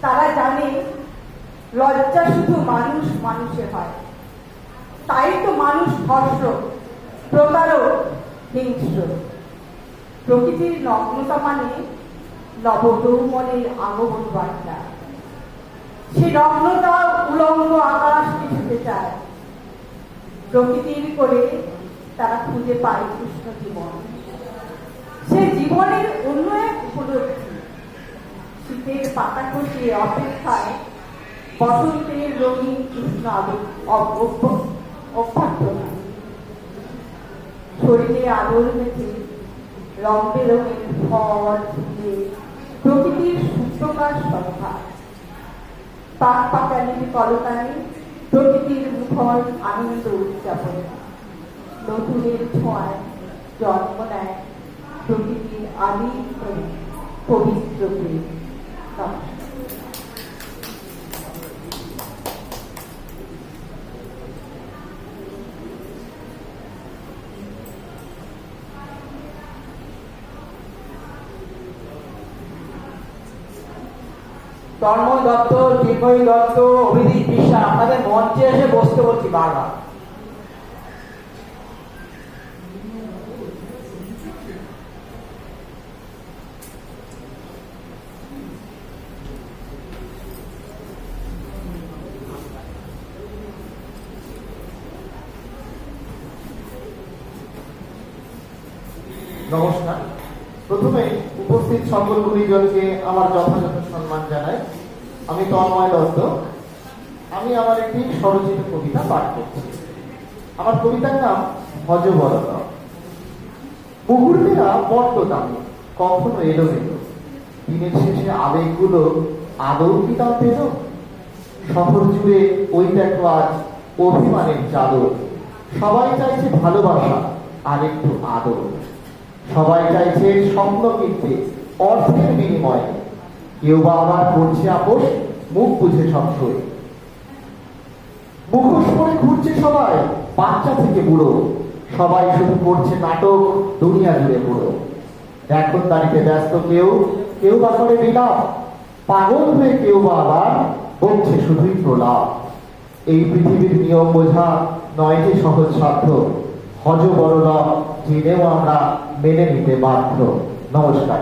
তারা জানে লজ্জা শুধু মানুষ মানুষে হয়। তাই তো মানুষ ধর্ষক প্রতারক, হিংস্র। প্রকৃতির নগ্নতা মানে নবদৌমনের আগমন বার্তা সে নগ্নতা উলঙ্গ আকাশকে ছুটে চায়। প্রকৃতির করে তারা খুঁজে পায় কৃষ্ণ জীবন। সে জীবনের অন্য এক উপলব্ধি। শীতের পাতা কষিয়ে অপেক্ষায় বসন্তের রঙিন কৃষ্ণ অভ্যর্থনা। শরীরে আদর মেখে রং বেরঙের ফল ফুলে প্রকৃতির সুপ্রকাশ সভা পাক পাকালির কলকানে প্রকৃতির মুখর আনন্দ উদযাপন। নতুনের ছোঁয়ায় জন্ম নেয় প্রকৃতির আদি পবিত্র প্রেম। তন্ময় দত্ত দীপই দত্ত অভিজিৎ বিশ্বাস আপনাদের মঞ্চে এসে বসতে বলছি বারবার। নমস্কার। প্রথমে উপস্থিত সকল গুণীজনকে আমার যথাযথ সম্মান জানাই। আমি তন্ময় দত্ত। আমি আমার একটি স্বরচিত কবিতা পাঠ করছি। আমার কবিতার নাম ভজবরতা। মুহূর্তেরা বড্ড দামি, কখনো এলোমেলো। দিনের শেষে আবেগগুলো আদৌ কি তা পেল শহর জুড়ে ওই দেখো আজ অভিমানের চাদর। সবাই চাইছে ভালোবাসা, আর একটু আদর। সবাই চাইছে স্বপ্ন কিনতে, অর্থের বিনিময়ে। কেউ বা আবার করছে আপোষ, মুখ বুঝে সংশয়। মুখোশ পরে ঘুরছে সবাই, বাচ্চা থেকে বুড়ো। সবাই শুধু করছে নাটক, দুনিয়া জুড়ে পুরো এখন দাঁড়িয়ে ব্যস্ত কেউ কেউ বা করে বিলাপ। পাগল হয়ে কেউ বা আবার বলছে শুধুই প্রলাপ। এই পৃথিবীর নিয়ম বোঝা নয় যে সহজ সাধ্য হজ বড় জেনেও আমরা মেনে নিতে বাধ্য। নমস্কার।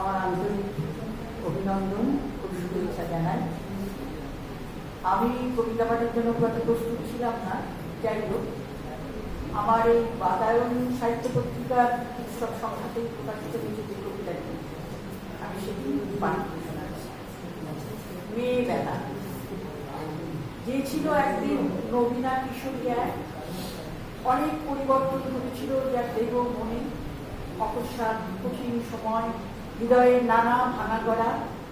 আমার অভিনন্দন আমি কবিতা পাঠের জন্য প্রস্তুত ছিলাম না যাই হোক আমার এই বাতায়ন সাহিত্য পত্রিকার উৎসব সংখ্যাতে প্রকাশিত হয়েছে যে কবিতাটি আমি সেটি পাঠ মেয়ে বেলা যে ছিল একদিন নবীনা কিশোরী অনেক পরিবর্তন ঘটেছিল যার দেহ, মনে অকস্মাৎ কঠিন সময় হৃদয়ের নানা ভাঙা গড়া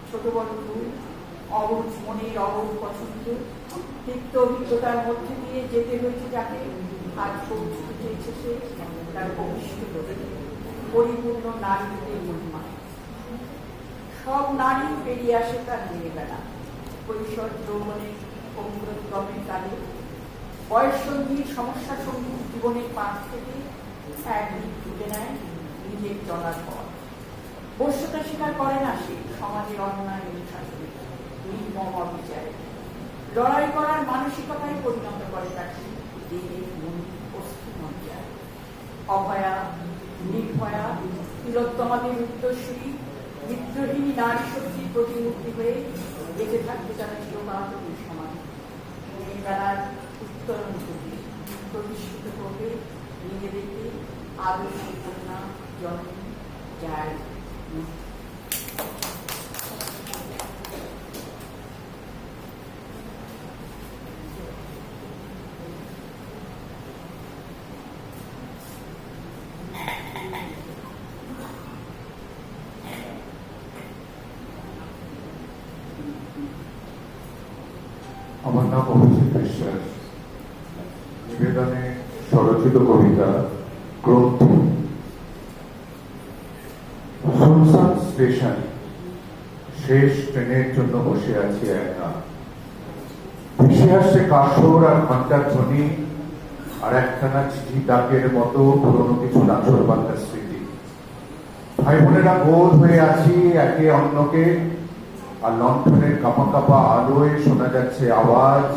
ছোট বড় ভুল, অবুজ মনের অবুজ পছন্দ তিক্ত অভিজ্ঞতার মধ্যে দিয়ে যেতে হয়েছে যাকে আজ পৌঁছতে চেয়েছে সে তার ভবিষ্যৎ পরিপূর্ণ নারীদের মহিমা। সব নারী পেরিয়ে আসে তার মেয়েবেলা কৈশোর যৌবনে অমৃতক্রমের কালে বয়সন্ধির সমস্যা সঙ্গী জীবনের পাশ থেকে একদিক তুলে নেয় নিজের চলার পর বস্যতা স্বীকার করে না সে সমাজের অন্যায় অনুশাসনে নির্মম অবিচারে। লড়াই করার মানসিকতায় পরিণত করে তাকে অভয়া, নির্ভয়া তিলোত্তমাদের উত্তরসূরি বিদ্রোহী নারী শক্তির প্রতিমূর্তি হয়ে বেঁচে থাকতে তারা চিরকাল সমাজ। মেয়েবেলার উত্তরণ ঘটে প্রতিষ্ঠিত করবে নিজেদেরকে আদর্শ কন্যা জননী যায় আমার নাম অভিজিৎ বিশ্বাস নিবেদনে স্বরচিত কবিতা গ্রন্থ সুনসান স্টেশন শেষ ট্রেনের জন্য বসে আছি একা ভেসে আসছে কাসর আর ঘণ্টার ধ্বনি আর একখানা চিঠি ডাকের মতো পুরনো কিছু নাচর স্মৃতি। ভাই বোনেরা হয়ে আছি একে অন্যকে আর লণ্ঠনের কাপা কাপা আলোয় শোনা যাচ্ছে আওয়াজ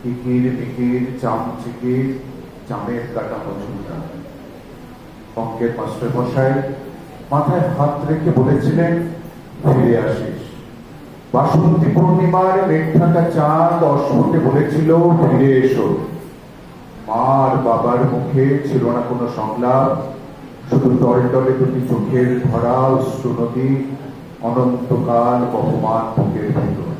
কিকির মিকির, চামচিকির, চামের কাটা মজুমদার অঙ্কের মাস্টার মশাই মাথায় হাত রেখে বলেছিলেন ফিরে আসিস। বাসন্তী পূর্ণিমার মেঘ চাঁদ অশ্বকে বলেছিল, ফিরে এসো। মার বাবার মুখে ছিল না কোনো সংলাপ, শুধু টলটলে দুটি চোখের ভরা অশ্রু নদী, অনন্তকাল বহমান বুকের ভিতর।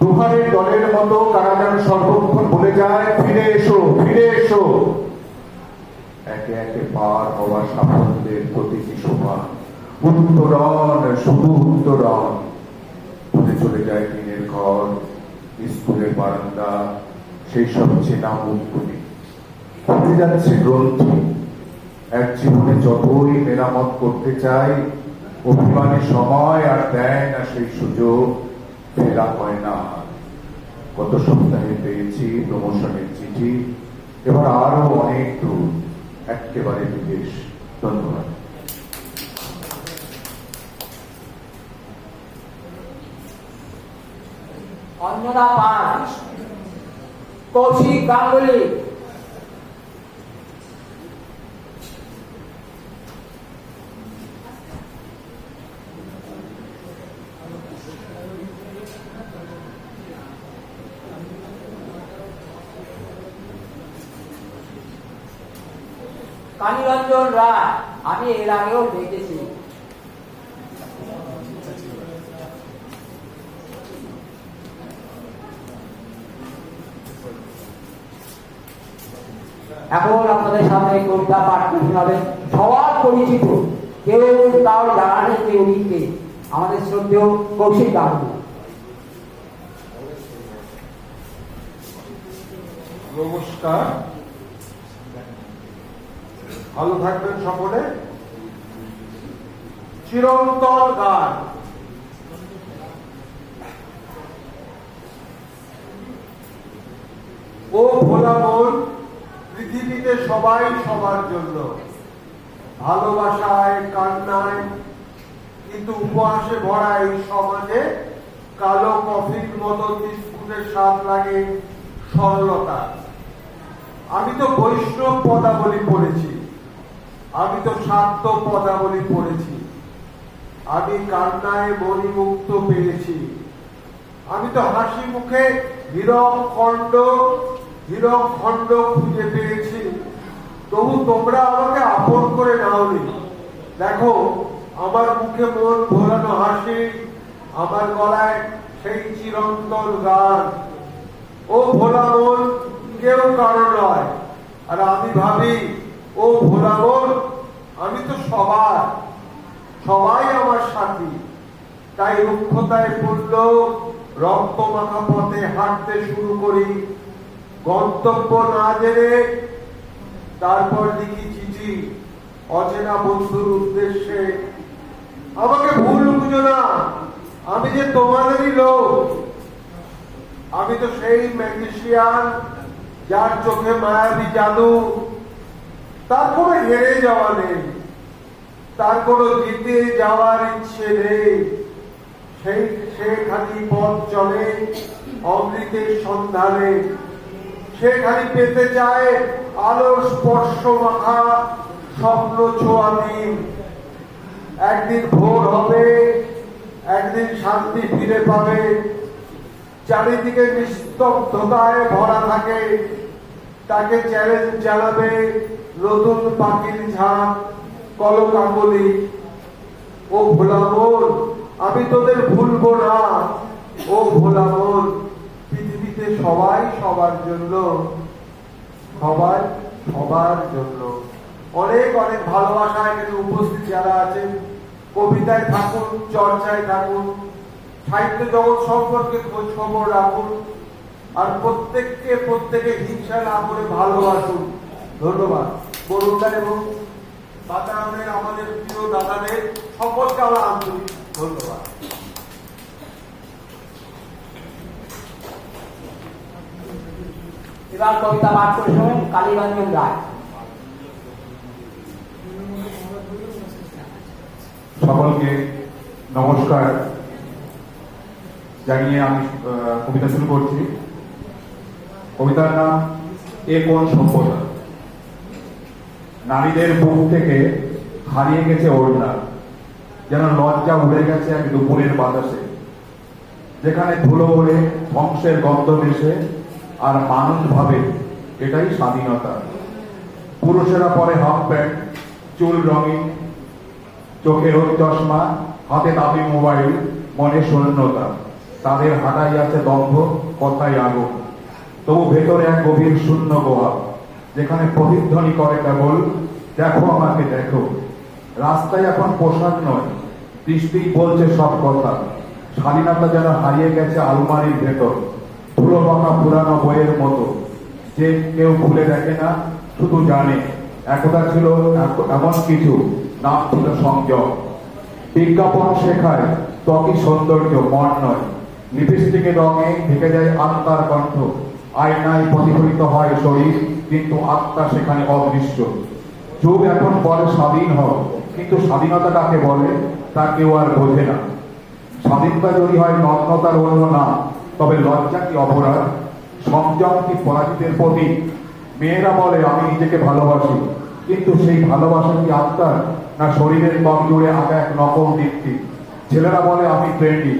দুহারের দলের মতো কারা যেন সর্বক্ষণ বলে যায়, ফিরে এসো ফিরে এসো। একে একে পার হওয়া সাফল্যের প্রতীকী শোভা। উত্তরণ, শুধু উত্তরণ। চলে যায় টিনের ঘর স্কুলের বারান্দা, সেই সব চেনা মুখগুলি উঠে যাচ্ছে গ্রন্থি। এক জীবনে যতই মেরামত করতে চাই, অভিমানী সময় আর দেয় না সেই সুযোগ, ফেরা হয় না। গত সপ্তাহে পেয়েছি প্রমোশনের চিঠি, এবার আরও অনেক দূর। একেবারে বিদেশ। ধন্যবাদ। অন্যরা পাঁচ কৌশিক গাঙ্গুলি। কালীরঞ্জন রায় আমি এর আগেও দেখেছি। এখন আপনাদের সামনে কবিতা পাঠ করে শোনাবেন সবার পরিচিত, কেউ তাও জানা নেই, কেউ লিখতে আমাদের শ্রদ্ধেয় কৌশিক গাঙ্গুলি নমস্কার। ভালো থাকবেন সকলে। চিরন্তন গান। ও ভোলা মন পৃথিবীতে সবাই সবার জন্য। ভালোবাসায়, কান্নায়, কিন্তু উপহাসে ভরা এই সমাজে কালো কফির মতো বিস্কুটের স্বাদ লাগে সরলতা। আমি তো বৈষ্ণব পদাবলী পড়েছি। আমি তো শাক্ত পদাবলী পড়েছি। আমি কান্নায় মণিমুক্ত পেয়েছি। আমি তো হাসি মুখে হীরক খণ্ড হীরক খণ্ড খুঁজে পেয়েছি। তবু তোমরা আমাকে আপন করে নাওনি। দেখো, আমার মুখে মন ভোলানো হাসি, আমার গলায় সেই চিরন্তন গান। ও ভোলা মন, কেউ কারও নয়। আর আমি ভাবি, ও ভোলা মন, আমি তো সবার। সবাই আমার সাথী। তাই রুক্ষতায় পড়ল রক্ত মাখা পথে হাঁটতে শুরু করি। গন্তব্য না জেনে তারপর লিখি চিঠি অচেনা বন্ধুর উদ্দেশ্যে। আমাকে ভুল বুঝো না। আমি যে তোমাদেরই লোক, আমি তো সেই ম্যাজিশিয়ান যার চোখে মায়াবী জাদু। তার কোনো হেরে যাওয়া নেই, তার কোনো জিতে যাওয়ার ইচ্ছে নেই। সেই সে খালি পথ চলে, অমৃতের সন্ধানে। সে খালি পেতে চায় আলোর স্পর্শ মাখা স্বপ্ন ছোঁয়া দিন। একদিন ভোর হবে, একদিন শান্তি ফিরে পাবে। চারিদিকে নিস্তব্ধতায় ভরা থাকে, তাকে চ্যালেঞ্জ জানাবে নতুন পাখির ঝাঁক কলকাকলি ও ভোলা আমি তোদের ভুলবো না। ও ভোলা পৃথিবীতে সবাই সবার জন্য, সবাই সবার জন্য। অনেক অনেক ভালোবাসা এখানে উপস্থিত যারা আছেন, কবিতায় থাকুন, চর্চায় থাকুন, সাহিত্য জগৎ সম্পর্কে খোঁজ খবর রাখুন, আর প্রত্যেককে, প্রত্যেকে হিংসা না করে ভালোবাসুন। ধন্যবাদ। বরুণদা এবং বাতায়নের আমাদের প্রিয় দাদাদের, সকলকে আমার আন্তরিক ধন্যবাদ। এবার কবিতা পাঠ করে শোনেন কালীরঞ্জন রায় সকলকে নমস্কার। জানিয়ে আমি কবিতা শুরু করছি। কবিতার নাম, এ কোন সভ্যতা? নারীদের বুক থেকে হারিয়ে গেছে ওড়না, যেন লজ্জা উড়ে গেছে এক দুপুরের বাতাসে, যেখানে ধুলো ওড়ে ধ্বংসের গন্ধ মেশে আর মানুষ ভাবে এটাই স্বাধীনতা। পুরুষেরা পরে হাফ প্যান্ট, চুল রঙিন চোখে রোদ চশমা, হাতে দামি মোবাইল, মনে শূন্যতা। তাদের হাঁটাই আছে দম্ভ, কথাই আগুন। তবু ভেতরে এক গভীর শূন্য গোহা, যেখানে প্রতিধ্বনি করে কেবল, দেখো আমাকে, দেখো। রাস্তায় এখন পোশাক নয় দৃষ্টি বলছে সব কথা। স্বাধীনতা যেন হারিয়ে গেছে আলমারির ভেতর। ধুলো মাখা পুরানো বইয়ের মতো। যে কেউ ভুলে দেখে না, শুধু জানে। একদা ছিল এমন কিছু, নাম ছিল সংযম বিজ্ঞাপন শেখায়, ত্বকই সৌন্দর্য, মন নয়। লিপস্টিকের রঙে ঢেকে যায় আত্মার কণ্ঠ আয়নায় প্রতিফলিত হয় শরীর, কিন্তু আত্মা সেখানে অদৃশ্য। যুগ এখন বলে স্বাধীন হও, কিন্তু স্বাধীনতা কাকে বলে তা কেউ আর বোঝে না। স্বাধীনতা যদি হয় নগ্নতার অন্য নাম তবে লজ্জা কি অপরাধ সংযম কি পরাজিতের প্রতীক। মেয়েরা বলে, আমি নিজেকে ভালোবাসি, কিন্তু সেই ভালোবাসা কি আত্মার না শরীরের কম জুড়ে আঁকা এক নকল দীপ্তি? ছেলেরা বলে, আমি ট্রেন্ডি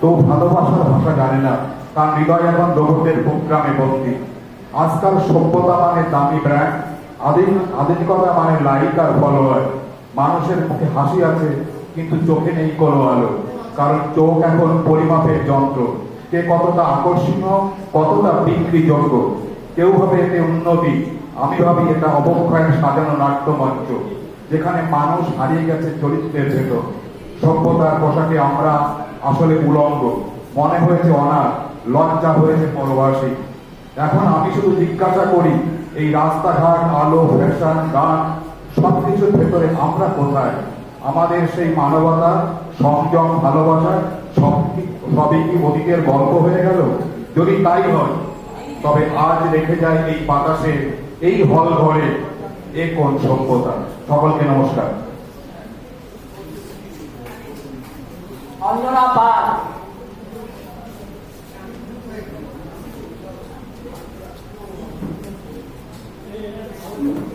তো ভালোবাসার ভাষা জানে না, তার হৃদয় এখন রোবটের প্রোগ্রামে বন্দি। আজকাল সভ্যতা মানে দামি ব্র্যান্ড আধুনিক আধুনিকতা মানে লাইক আর ফলোয়ার। মানুষের মুখে হাসি আছে, কিন্তু চোখে নেই কোনো আলো কারণ চোখ এখন পরিমাপের যন্ত্র। কে কতটা আকর্ষণীয়, কতটা বিক্রিযোগ্য কেউ ভাবে এতে উন্নতি। আমি ভাবি এটা অবক্ষয়ের সাজানো নাট্যমঞ্চ, যেখানে মানুষ হারিয়ে গেছে চরিত্রের ভেতর। সভ্যতার পোশাকে আমরা আসলে উলঙ্গ। মনে হয়েছে অনার, লজ্জা হয়েছে পরবাসী। এখন আমি শুধু জিজ্ঞাসা করি, এই রাস্তাঘাট, আলো ফ্যাশন গান, সবকিছুর ভেতরে আমরা কোথায়? আমাদের সেই মানবতা সংযম ভালোবাসা সব সবই কি অতীতের গল্প হয়ে গেল? যদি তাই হয়, তবে আজ রেখে যায় এই বাতাসে, এই হল ঘরে এ কোন সভ্যতা? সকলকে নমস্কার। পাল। সকল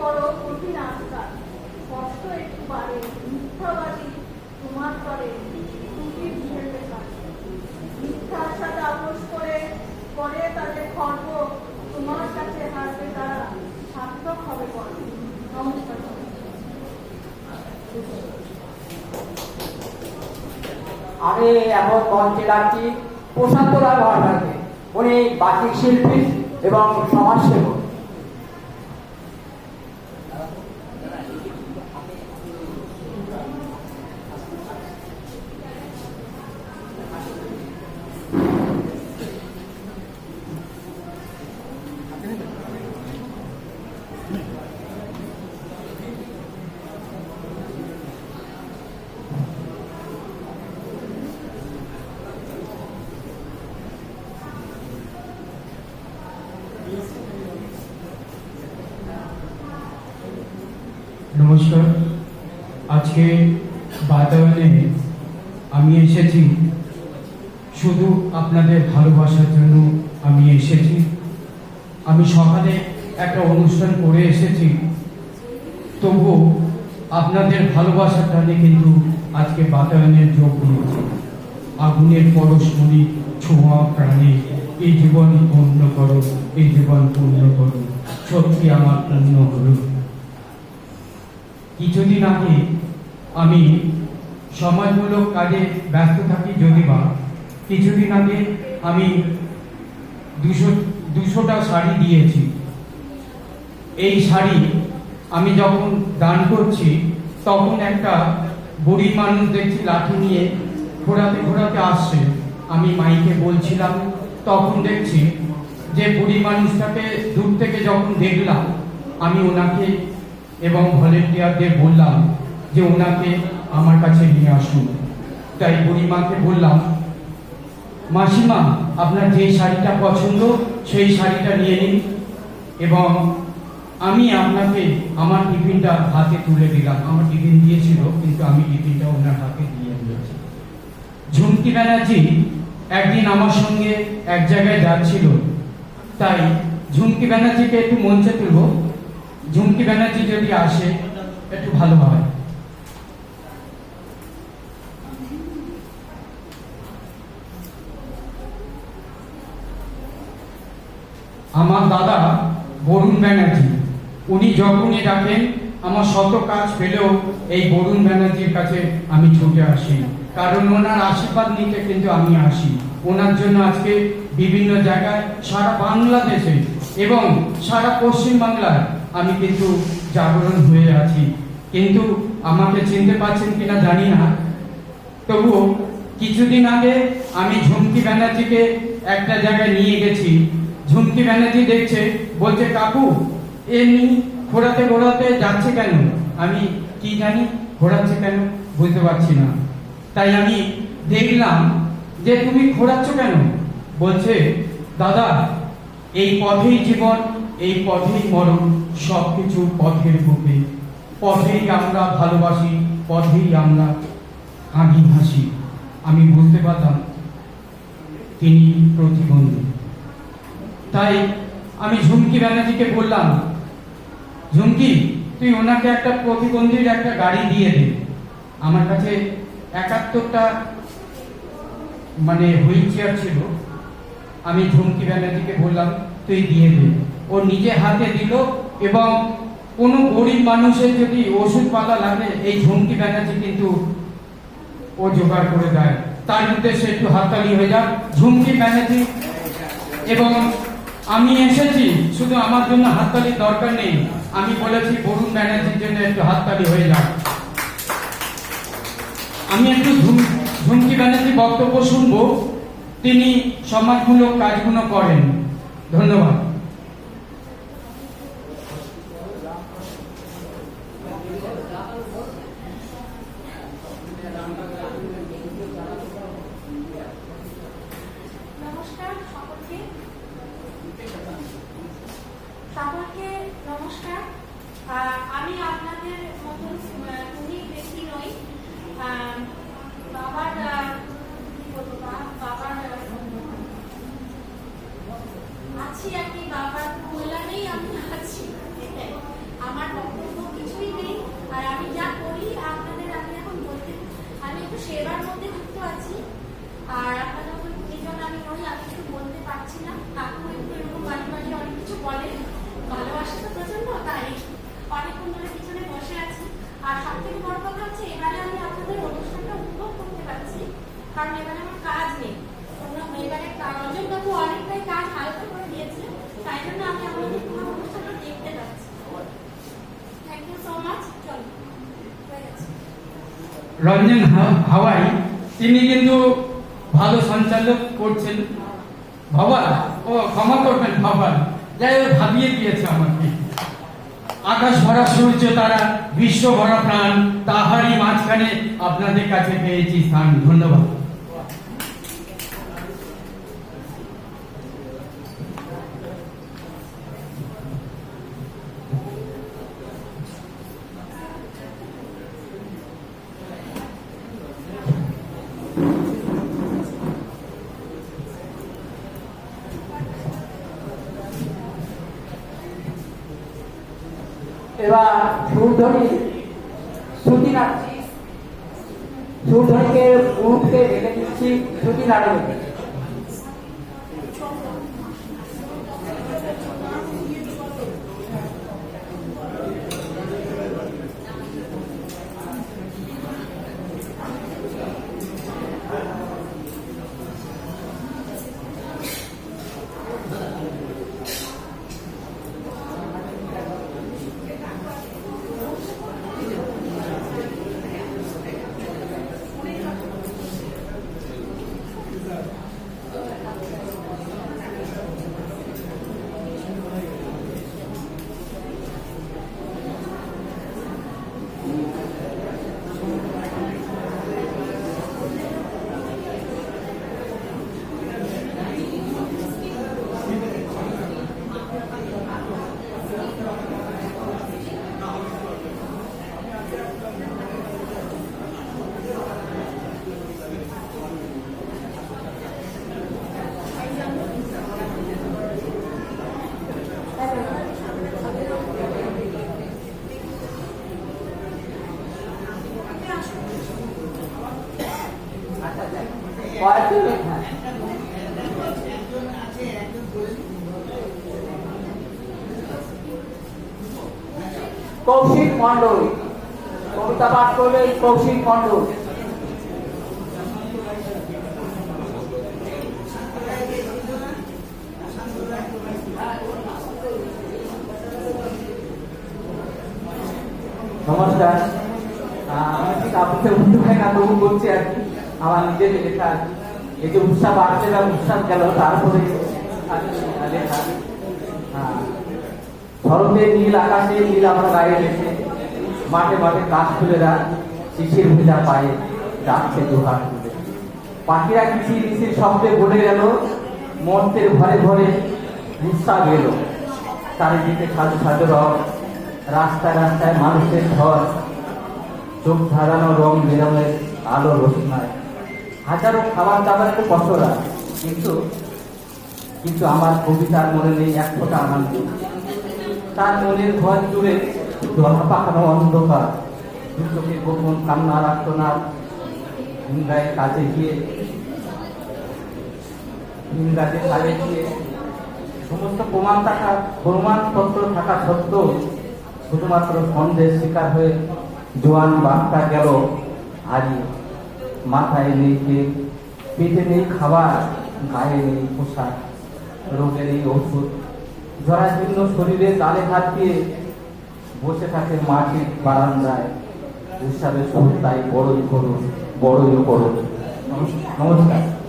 কঠিন কষ্ট একটু বাড়ে, মিথ্যাবাদী তোমার করে মিথ্যার সাথে আপোষ করে তাদের খর্ব তোমার কাছে হারবে তারা। সার্থক হবে নমস্কার আমি এখন মঞ্চে ডাকছি প্রশান্ত রায় ভট্টাচার্য উনি বাচিক শিল্পী এবং সমাজসেবক। নমস্কার। আজকে বাতায়নে আমি এসেছি। শুধু আপনাদের ভালোবাসার জন্য আমি এসেছি। আমি সকালে একটা অনুষ্ঠান করে এসেছি। তবু আপনাদের ভালোবাসার টানে কিন্তু আজকে বাতায়নের যোগ দিয়েছি আগুনের পরশমণি ছোঁয়া প্রাণে, এই জীবন পূর্ণ করো, এই জীবন পূর্ণ করো। সত্যি আমার পূর্ণ হলো কিছুদিন আগে আমি সমাজমূলক কাজে ব্যস্ত থাকি যদি বা কিছুদিন আগে আমি দুশো, দুশোটা শাড়ি দিয়েছি। এই শাড়ি আমি যখন দান করছি, তখন একটা বুড়ি মানুষ দেখছি লাঠি নিয়ে ঘোরাতে ঘোরাতে আসছে। আমি মাইকে বলছিলাম, তখন দেখছি যে বুড়ি মানুষটাকে দূর থেকে যখন দেখলাম, আমি ওনাকে এবং ভলেন্টিয়ারদের বললাম যে ওনাকে আমার কাছে নিয়ে আসুন। তাই বুড়িমাকে বললাম, মাসিমা, আপনার যে শাড়িটা পছন্দ, সেই শাড়িটা নিয়ে নিন এবং আমি আপনাকে আমার টিফিনটা হাতে তুলে দিলাম। আমার টিফিন দিয়েছিল, কিন্তু আমি টিফিনটা ওনার হাতে দিয়ে দিয়েছি। ঝুমকি ব্যানার্জি একদিন আমার সঙ্গে এক জায়গায় যাচ্ছিল। তাই ঝুমকি ব্যানার্জিকে একটু মঞ্চে তুলব। ঝুমকি ব্যানার্জি যদি আসে, একটু ভালো হয়। আমার দাদা বরুণ ব্যানার্জি, উনি যখনই ডাকেন, আমার শত কাজ পেলেও এই বরুণ ব্যানার্জির কাছে আমি ছুটে আসি। কারণ ওনার আশীর্বাদ নিতে কিন্তু আমি আসি। ওনার জন্য আজকে বিভিন্ন জায়গায় সারা বাংলাদেশে এবং সারা পশ্চিম বাংলায় আমি কিন্তু জাগরণ হয়ে আছি। কিন্তু আমাকে চিনতে পারছেন কিনা জানি না। তবুও কিছুদিন আগে আমি ঝুমকি ব্যানার্জিকে একটা জায়গায় নিয়ে গেছি। ঝুমকি ব্যানার্জি দেখছে, বলছে, কাকু, এমনি ঘোরাতে ঘোরাতে যাচ্ছে কেন? আমি কি জানি, ঘোরাচ্ছে কেন বুঝতে পারছি না। তাই আমি দেখলাম যে তুমি ঘোরাচ্ছ কেন? বলছে, দাদা, এই পথেই জীবন, এই পথেই মরণ। সবকিছু পথের বুকে। পথেই আমরা ভালোবাসি, পথেই আমরা কাঁদি হাসি। আমি বুঝতে পারতাম তিনি প্রতিবন্ধী। তাই আমি ঝুমকি ব্যানার্জিকে বললাম, ঝুমকি, তুই ওনাকে একটা প্রতিবন্ধীর একটা গাড়ি দিয়ে দে। আমার কাছে একাত্তরটা মানে হুইল চেয়ার ছিল। আমি ঝুমকি ব্যানার্জিকে বললাম, তুই দিয়ে দে। ও নিজে হাতে দিল এবং কোনো গরিব মানুষের যদি ওষুধ পালা লাগে, এই ঝুমকি ব্যানার্জি কিন্তু ও জোগাড় করে দেয়। তার উদ্দেশ্যে একটু হাততালি হয়ে যাক। ঝুমকি ব্যানার্জি, এবং আমি এসেছি, শুধু আমার জন্য হাততালির দরকার নেই। আমি বলেছি, বরুণ ব্যানার্জির জন্য একটু হাততালি হয়ে যাক। আমি একটু ঝুম- ঝুমকি ব্যানার্জি বক্তব্য শুনব। তিনি সমাজমূলক কাজগুলো করেন। ধন্যবাদ নমস্কার সকলকে সকলকে নমস্কার আহ, আমি আপনাদের মতন উনি ব্যক্তি নই আহ, বাবার আহ, কি বলব বা- বাবার আহ, আছি আর কি বাবার কল্যাণেই আমি আছি এটাই। আমার বক্তব্য কিছুই নেই আর আমি যা করি আপনাদের আমি এখন বলতে আমি একটু সেবার মধ্যে যুক্ত আছি। আর আপনাদের আমি নই, আমি কিছু বলতে পারছি না। কাকু একটু এরকম মাঝে মাঝে অনেক কিছু বলে। ভালোবাসে তো প্রচণ্ড, তাই অনেকক্ষণ ধরে পিছনে বসে আছি। আর সব থেকে বড় কথা হচ্ছে, এবারে আমি আপনাদের অনুষ্ঠানটা উপভোগ করতে পারছি। কারণ এবারে আমার কাজ নেই অন্য- এবারে কা- রঞ্জন বাবু অনেকটাই কাজ হালকা করে দিয়েছে তাই জন্য আমি আপনাদের পুরো অনুষ্ঠানটা দেখতে পাচ্ছি থ্যাংক ইউ সো মাচ চলো হয়ে গেছে রঞ্জন হাওয়াই, তিনি কিন্তু ভালো সঞ্চালক করছেন। বাবা, ও ক্ষমা করবেন, বাবা। যাই হোক, ভাবিয়ে দিয়েছে আমাকে। আকাশ ভরা সূর্য, তারা বিশ্ব ভরা প্রাণ, তাহারই মাঝখানে আপনাদের কাছে পেয়েছি স্থান। ধন্যবাদ। মন্ডল কবিতা পাঠ করবে কৌশিক মন্ডল নমস্কার। আমি ঠিক আপনাদের উঠতে পারি না করছি আর কি, আমার নিজের লেখা, এই যে উৎসাহ বাড়ছে না উৎসাহ গেল, তারপরে লেখা হ্যাঁ শরতের নীল আকাশে নীল আমরা গায়ে রেখে মাঠে মাঠে কাজ তুলেরা শিশির ভেজা পায়ে ডাকছে তুলে পাখিরা কিচির মিচির শব্দে বলে গেল, মন্ত্রের ঘরে ঘরে উৎসাহ গেল। চারিদিকে সাজু সাজু রং, রাস্তায় রাস্তায় মানুষের ঘর চোখ ধারানো রং বেরঙের আলো রোশনায়। হাজারো খাবার দাবারের পসরা কিন্তু কিন্তু আমার কবিতার মনে নেই এক ফোঁটা আনন্দ। তার মনের ঘর জুড়ে অন্ধকার গোপন কান্না না। কাজে গিয়ে কাজে গিয়ে সমস্ত প্রমাণ থাকা, প্রমাণপত্র থাকা সত্ত্বেও শুধুমাত্র সন্দেহের শিকার হয়ে জোয়ান বাঘটা গেল হারিয়ে মাথায় নেই পেটে নেই খাবার, গায়ে নেই পোশাক রোগের এই ওষুধ, জরাজীর্ণ শরীরে তালে হাত দিয়ে বসে থাকে মাটির বারান্দায়। উৎসবের শুরু তাই বড়ই করুন বড়ই করুন। নমস্কার।